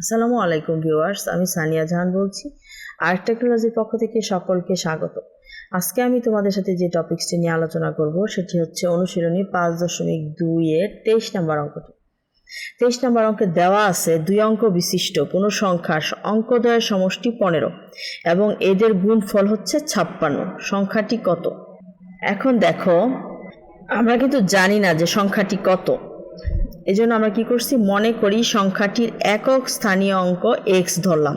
আসসালামু আলাইকুম ভিউয়ার্স, আমি সানিয়া জাহান বলছি। আর্ট টেকনোলজির পক্ষ থেকে সকলকে স্বাগত। আজকে আমি তোমাদের সাথে যে টপিকসটি নিয়ে আলোচনা করব, সেটি হচ্ছে অনুশীলনী পাঁচ দশমিক দুইয়ের তেইশ নম্বর অঙ্কটি। তেইশ নম্বর অঙ্কে দেওয়া আছে দুই অঙ্ক বিশিষ্ট কোনো সংখ্যার অঙ্কদ্বয়ের সমষ্টি পনেরো এবং এদের গুণফল হচ্ছে ছাপ্পান্ন। সংখ্যাটি কত? এখন দেখো, আমরা কিন্তু জানি না যে সংখ্যাটি কত। এই জন্য আমরা কি করছি? মনে করি সংখ্যাটির একক স্থানীয় অঙ্ক এক্স ধরলাম।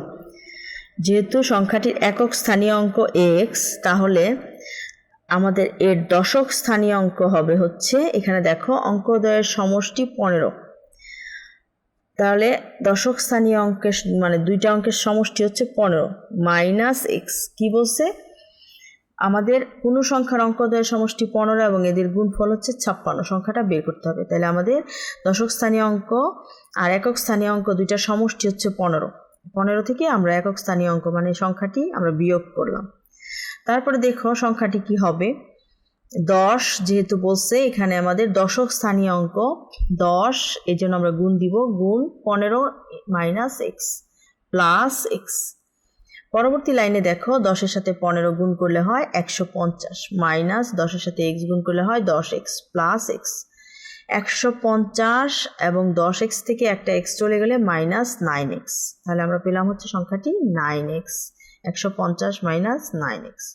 যেহেতু সংখ্যাটির একক স্থানীয় অঙ্ক এক্স তাহলে আমাদের এর দশক স্থানীয় অঙ্ক হবে হচ্ছে, এখানে দেখো অঙ্কদ্বয়ের সমষ্টি পনেরো। তাহলে দশক স্থানীয় অঙ্কের মানে দুইটা অঙ্কের সমষ্টি হচ্ছে পনেরো মাইনাস এক্স কী বলছে? আমাদের কোনো সংখ্যার অঙ্ক অঙ্কদ্বয়ের সমষ্টি পনেরো এবং এদের গুণফল হচ্ছে ছাপ্পান্ন। সংখ্যাটা বের করতে হবে। তাহলে আমাদের দশক স্থানীয় অঙ্ক আর একক স্থানীয় অঙ্ক দুইটার সমষ্টি হচ্ছে পনেরো। পনেরো থেকে আমরা একক স্থানীয় অঙ্ক মানে সংখ্যাটি আমরা বিয়োগ করলাম। তারপরে দেখো সংখ্যাটি কি হবে? দশ যেহেতু বলছে, এখানে আমাদের দশক স্থানীয় অঙ্ক দশ এই জন্য আমরা গুণ দিব গুণ পনেরো মাইনাস এক্স প্লাস এক্স। পরবর্তী লাইনে দেখো, দশের সাথে পনেরো গুণ করলে হয় একশো পঞ্চাশ, মাইনাস দশের সাথে এক্স গুণ করলে হয় দশ এক্স প্লাস এক্স। একশো পঞ্চাশ এবং দশ এক্স থেকে একটা এক্স চলে গেলে মাইনাস নাইন এক্স। তাহলে আমরা পেলাম হচ্ছে সংখ্যাটি নাইন এক্স। একশো পঞ্চাশ মাইনাস নাইন এক্স।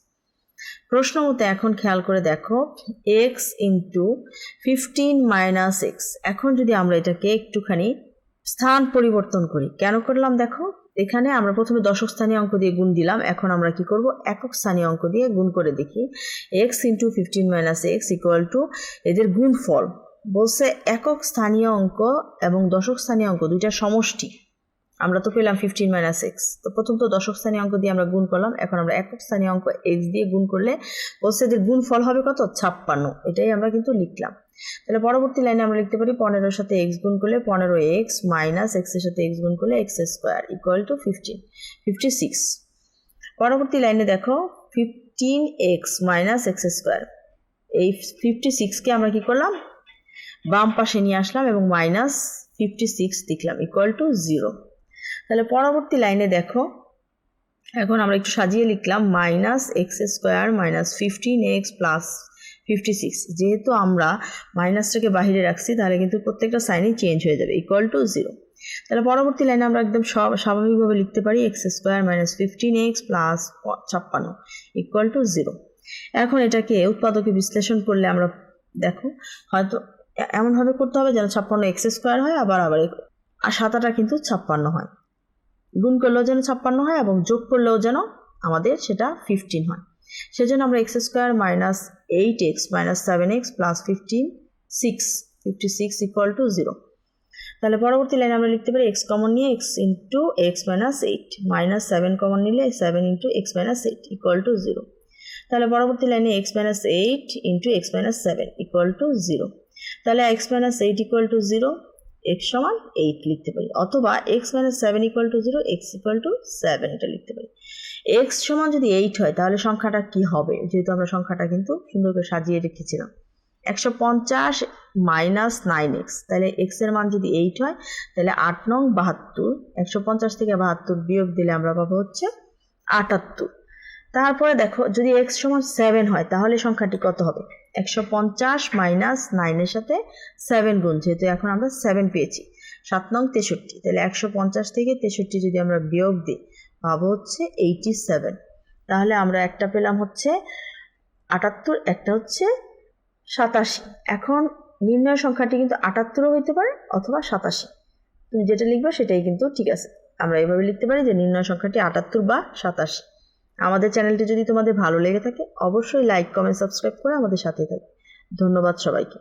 প্রশ্ন মতো এখন খেয়াল করে দেখো, x into fifteen minus x. এখন যদি আমরা এটাকে একটুখানি স্থান পরিবর্তন করি, কেন করলাম দেখো? এখানে আমরা প্রথমে দশক স্থানীয় অঙ্ক দিয়ে গুণ দিলাম। এখন আমরা কি করব? একক স্থানীয় অঙ্ক দিয়ে গুণ করে দেখি। X into fifteen minus x equal to এদের গুণ গুণফল। বলছে একক স্থানীয় অঙ্ক এবং দশক স্থানীয় অঙ্ক দুইটা সমষ্টি। আমরা তো পেলাম ফিফটিন মাইনাস এক্স তো প্রথম তো দশক স্থানীয় অঙ্ক দিয়ে আমরা গুণ করলাম। এখন আমরা একক স্থানীয় অঙ্ক এক্স দিয়ে গুণ করলে যে গুণ ফল হবে কত? ছাপ্পান্ন। এটাই আমরা কিন্তু লিখলাম। তাহলে পরবর্তী লাইনে আমরা লিখতে পারি পনেরোর সাথে এক্স গুণ করলে পনেরো এক্স মাইনাস এক্সের সাথে এক্স গুণ করলে x square equal to fifteen fifty six পরবর্তী লাইনে দেখো fifteen x minus x square এই ফিফটি সিক্সকে আমরা কি করলাম? বাম পাশে নিয়ে আসলাম এবং মাইনাস ফিফটি সিক্স লিখলাম ইকুয়াল টু জিরো তাহলে পরবর্তী লাইনে দেখো। এখন আমরা একটু সাজিয়ে লিখলাম minus x square minus fifteen x plus fifty six যেহেতু আমরা মাইনাসটাকে বাহিরে রাখছি, তাহলে কিন্তু প্রত্যেকটা সাইনই চেঞ্জ হয়ে যাবে ইকুয়াল টু জিরো তাহলে পরবর্তী লাইনে আমরা একদম সব স্বাভাবিকভাবে লিখতে পারি x square minus fifteen x plus ছাপ্পান্ন ইকুয়াল টু জিরো এখন এটাকে উৎপাদকে বিশ্লেষণ করলে আমরা দেখো, হয়তো এমনভাবে করতে হবে যেন ছাপ্পান্ন এক্স স্কোয়ার হয়, আবার আবার আর সাতাটা কিন্তু ছাপ্পান্ন হয়। গুণ করলেও যেন ছাপ্পান্ন হয় এবং যোগ করলেও যেন আমাদের সেটা ফিফটিন হয়। সেজন্য আমরা x square minus eight x minus seven x plus fifteen six fifty six equal to zero তাহলে পরবর্তী লাইনে আমরা লিখতে পারি এক্স কমন নিয়ে x into x minus eight minus seven common নিলে seven into x minus eight equal to zero তাহলে পরবর্তী লাইনে x minus eight into x minus seven equal to zero তাহলে x minus eight equal to zero x সমান eight লিখতে পারি, অথবা x minus seven equal to zero x equal to seven এটা লিখতে পারি। এক্স সমান যদি এইট হয়, তাহলে সংখ্যাটা কি হবে? যেহেতু আমরা সংখ্যাটা কিন্তু সুন্দর করে সাজিয়ে রেখেছিলাম। একশো পঞ্চাশ মাইনাস নাইন এক্স তাহলে এক্সের মান যদি এইট হয়, তাহলে আট নং বাহাত্তর, একশো পঞ্চাশ থেকে বাহাত্তর বিয়োগ দিলে আমরা পাবো হচ্ছে আটাত্তর। তারপরে দেখো, যদি এক্স সমান সেভেন হয়, তাহলে সংখ্যাটি কত হবে? একশো পঞ্চাশ মাইনাস নাইনের সাথে সেভেন গুণ, যেহেতু এখন আমরা সেভেন পেয়েছি। সাত নং তেষট্টি, তাহলে একশো পঞ্চাশ থেকে তেষট্টি যদি আমরা বিয়োগ দিই, পাবো হচ্ছে এইটি সেভেন তাহলে আমরা একটা পেলাম হচ্ছে আটাত্তর, একটা হচ্ছে সাতাশি। এখন নির্ণয় সংখ্যাটি কিন্তু আটাত্তরও হইতে পারে অথবা সাতাশি। তুমি যেটা লিখবে সেটাই কিন্তু ঠিক আছে। আমরা এভাবে লিখতে পারি যে নির্ণয় সংখ্যাটি আটাত্তর বা সাতাশি। আমাদের চ্যানেলটি যদি তোমাদের ভালো লেগে থাকে, অবশ্যই লাইক কমেন্ট সাবস্ক্রাইব করে আমাদের সাথে থাকে ধন্যবাদ সবাইকে।